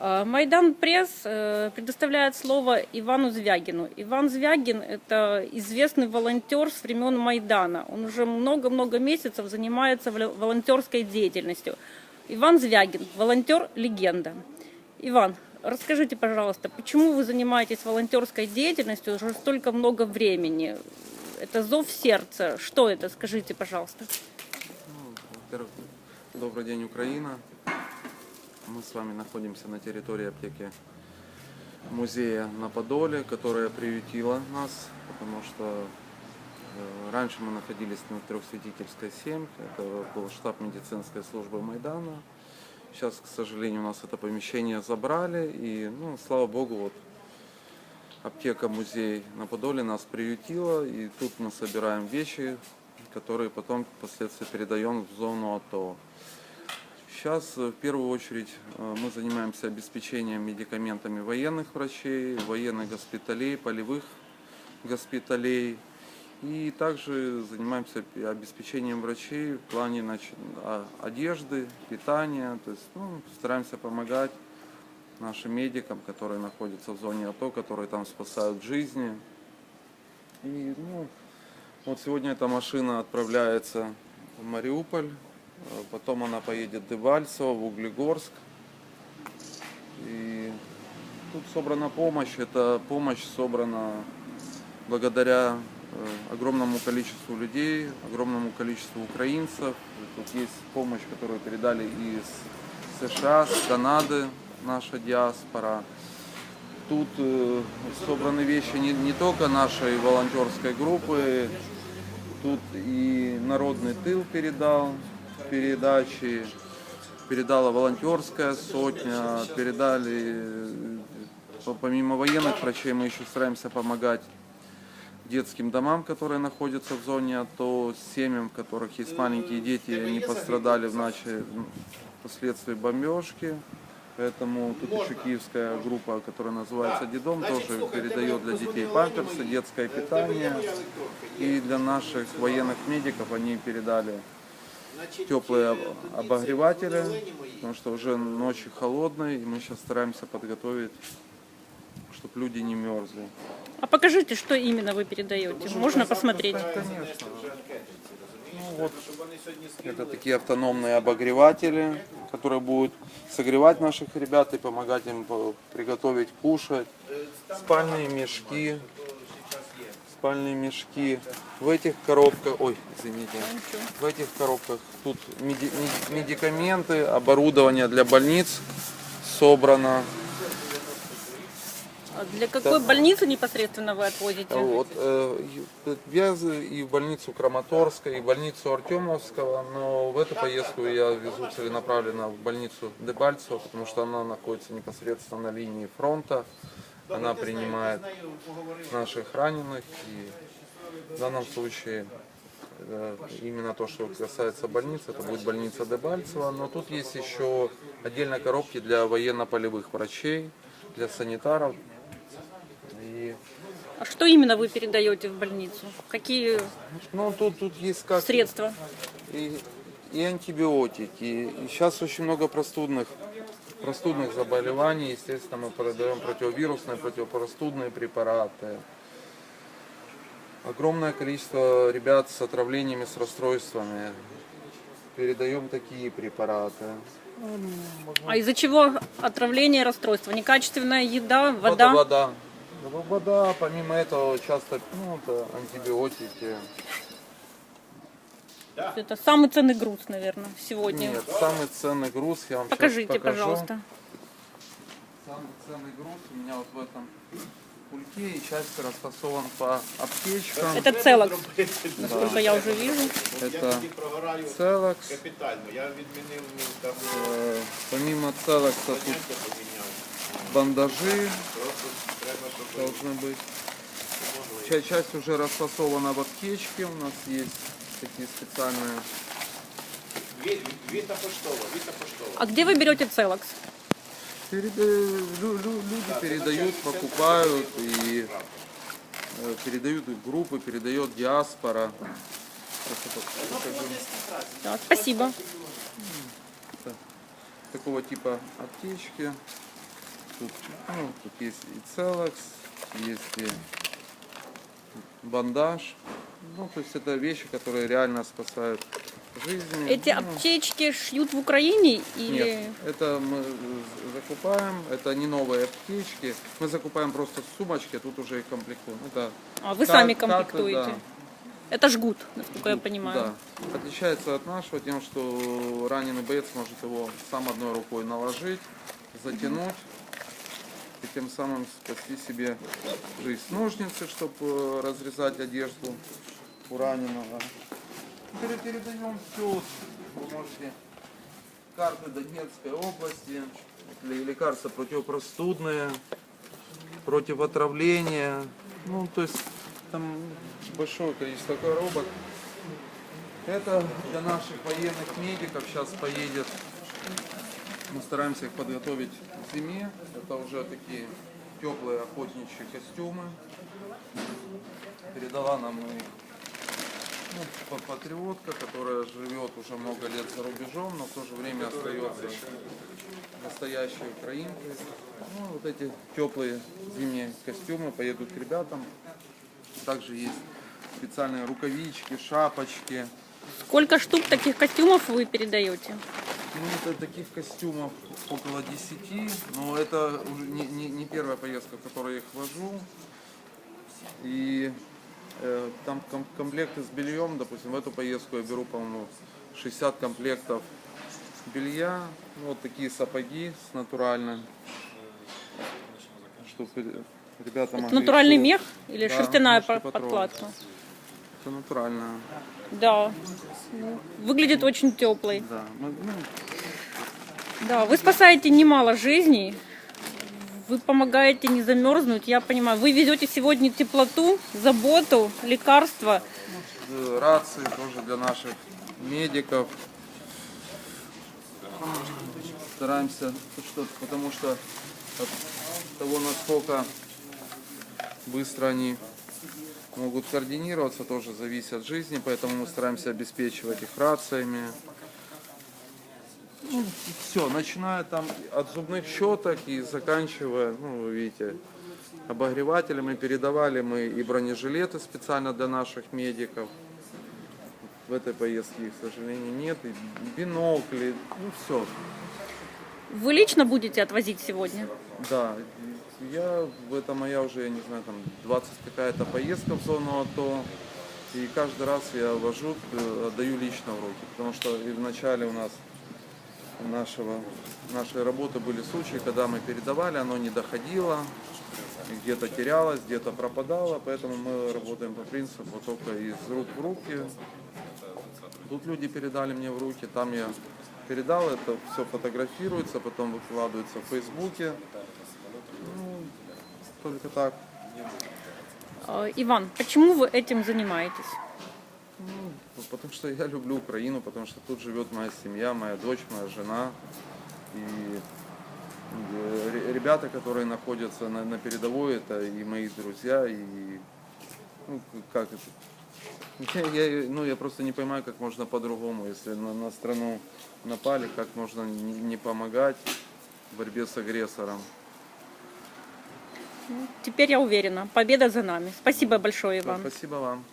А, Майдан Пресс э, предоставляет слово Ивану Звягину. Иван Звягин – это известный волонтер с времен Майдана. Он уже много-много месяцев занимается вол- волонтерской деятельностью. Иван Звягин – волонтер-легенда. Иван, расскажите, пожалуйста, почему вы занимаетесь волонтерской деятельностью уже столько много времени? Это зов сердца. Что это? Скажите, пожалуйста. Ну, во-первых, добрый день, Украина. Мы с вами находимся на территории аптеки музея на Подоле, которая приютила нас, потому что э, раньше мы находились на Трехсвятительской 7, это был штаб медицинской службы Майдана. Сейчас, к сожалению, у нас это помещение забрали, и, ну, слава богу, вот аптека-музей на Подоле нас приютила, и тут мы собираем вещи, которые потом впоследствии передаем в зону АТО. Сейчас э, в первую очередь э, мы занимаемся обеспечением медикаментами военных врачей, военных госпиталей, полевых госпиталей. И также занимаемся обеспечением врачей в плане значит, а- одежды, питания. То есть ну, стараемся помогать нашим медикам, которые находятся в зоне АТО, которые там спасают жизни. И ну, вот сегодня эта машина отправляется в Мариуполь, потом она поедет в Дебальцево, в Углегорск. И тут собрана помощь. Эта помощь собрана благодаря э, огромному количеству людей, огромному количеству украинцев. Тут есть помощь, которую передали из США, с Канады, наша диаспора. Тут э, собраны вещи не, не только нашей волонтерской группы, тут и народный тыл передал передачи, передала волонтерская сотня, передали, э, по- помимо военных врачей, мы еще стараемся помогать детским домам, которые находятся в зоне АТО, семьям, в которых есть маленькие дети, они пострадали в начале впоследствии бомбежки. Поэтому тут еще киевская группа, которая называется Дедом, тоже передает для детей памперсы, детское питание. И для наших военных медиков они передали теплые об- обогреватели, потому что уже ночи холодные, и мы сейчас стараемся подготовить, чтобы люди не мерзли. А покажите, что именно вы передаете. Можно посмотреть? Конечно. Ну вот, это такие автономные обогреватели, которые будут согревать наших ребят и помогать им приготовить кушать. Спальные мешки. Спальные мешки. В этих коробках, ой, извините, в этих коробках тут меди- меди- медикаменты, оборудование для больниц собрано. А Для какой больницы непосредственно вы отвозите? Вот, э, я и в больницу Краматорска, и в больницу Артемовского, но в эту поездку я везу целенаправленно в больницу Дебальцево, потому что она находится непосредственно на линии фронта. Она принимает наших раненых, и в данном случае э, именно то, что касается больницы, это будет больница Дебальцево, но тут есть еще отдельно коробки для военно-полевых врачей, для санитаров. И А что именно вы передаете в больницу? Какие Ну, тут, тут есть как средства? и, и антибиотики. И сейчас очень много простудных, простудных заболеваний. Естественно, мы продаем противовирусные, противопростудные препараты. Огромное количество ребят с отравлениями, с расстройствами. Передаем такие препараты. А из-за чего отравление расстройство? Некачественная еда, Вода. вода? Вода, Ну, вода, помимо этого, часто ну, это антибиотики. Это самый ценный груз, наверное, сегодня. Нет, самый ценный груз я вам щас Покажите, покажу. пожалуйста. Самый ценный груз у меня вот в этом кульке и часть расфасован по аптечкам. Это целокс, насколько я уже вижу. Это целокс. Капітально, я відмінив там Э, Помимо целокса тут поміняв. бандажи Просто треба, щоб должны быть. Ча- Часть уже расфасована в аптечке. У нас есть такие специальные. Ві- Віта поштова, віта поштова. А где вы берете целокс? Переда- лю- лю- Люди передают, покупают и э, передают и группы, передает диаспора. Сейчас я покажу. Так, спасибо. такого типа аптечки. Тут, ну, тут есть и целокс, есть и бандаж. Ну, то есть это вещи, которые реально спасают жизни. Эти Ну, аптечки шьют в Украине или... Нет, это мы закупаем, это не новые аптечки. Мы закупаем просто сумочки, тут уже и комплектуем. Это А, вы ка- сами комплектуете? да. Это жгут, насколько я понимаю. Да. Отличается от нашего тем, что раненый боец может его сам одной рукой наложить, затянуть и тем самым спасти себе жизнь. Ножницы, чтобы разрезать одежду у раненого. Теперь передаем все. Вы можете карты Донецкой области, ле- лекарства противопростудные, против отравления. Ну, то есть там большое количество коробок. Это для наших военных медиков сейчас поедет. Мы стараемся их подготовить к зиме. Это уже такие теплые охотничьи костюмы. Передала нам их ну, па- патриотка, которая живет уже много лет за рубежом, но в то же время остается настоящей украинкой. Ну, вот эти теплые зимние костюмы поедут к ребятам. Также есть специальные рукавички, шапочки. Сколько штук таких костюмов вы передаете? Ну, это таких костюмов около 10, но это уже не, не- не первая поездка, в которой я их вожу. И э, там ком- комплекты с бельем, допустим, в эту поездку я беру, по-моему, 60 комплектов белья, ну, вот такие сапоги с натуральным, чтобы ребята Это могли натуральный мех или Да, шерстяная можете по- Это натуральная, Да. Выглядит очень теплый. да. Мы, ну, Да, вы спасаете немало жизней. Вы помогаете не замерзнуть, я понимаю. Вы везете сегодня теплоту, заботу, лекарства. Э, рации тоже для наших медиков. Стараемся, что, потому что от того, насколько быстро они могут координироваться, тоже зависит от жизни, поэтому мы стараемся обеспечивать их рациями. все, начиная там от зубных щеток и заканчивая, ну, вы видите, обогревателями передавали мы и бронежилеты специально для наших медиков. В этой поездке их, к сожалению, нет. И бинокли, ну все. Вы лично будете отвозить сегодня? Да, я, в это моя уже, я не знаю, там 20 какая-то поездка в зону АТО. И каждый раз я вожу, э, отдаю лично в руки. Потому что и в начале у нас нашего, нашей работы были случаи, когда мы передавали, оно не доходило, где-то терялось, где-то пропадало, поэтому мы работаем по принципу только из рук в руки. Тут люди передали мне в руки, там я передал, это все фотографируется, потом выкладывается в Фейсбуке. Ну, только так. Э, Иван, почему вы этим занимаетесь? Ну, Потому что я люблю Украину, потому что тут живет моя семья, моя дочь, моя жена. И э, ре- ребята, которые находятся на, на передовой, это и мои друзья, и ну, как это. Я, я- ну, я просто не понимаю, как можно по-другому, если на, на страну напали, как можно не, не помогать в борьбе с агрессором. Теперь я уверена, победа за нами. Спасибо большое, Иван. Спасибо вам.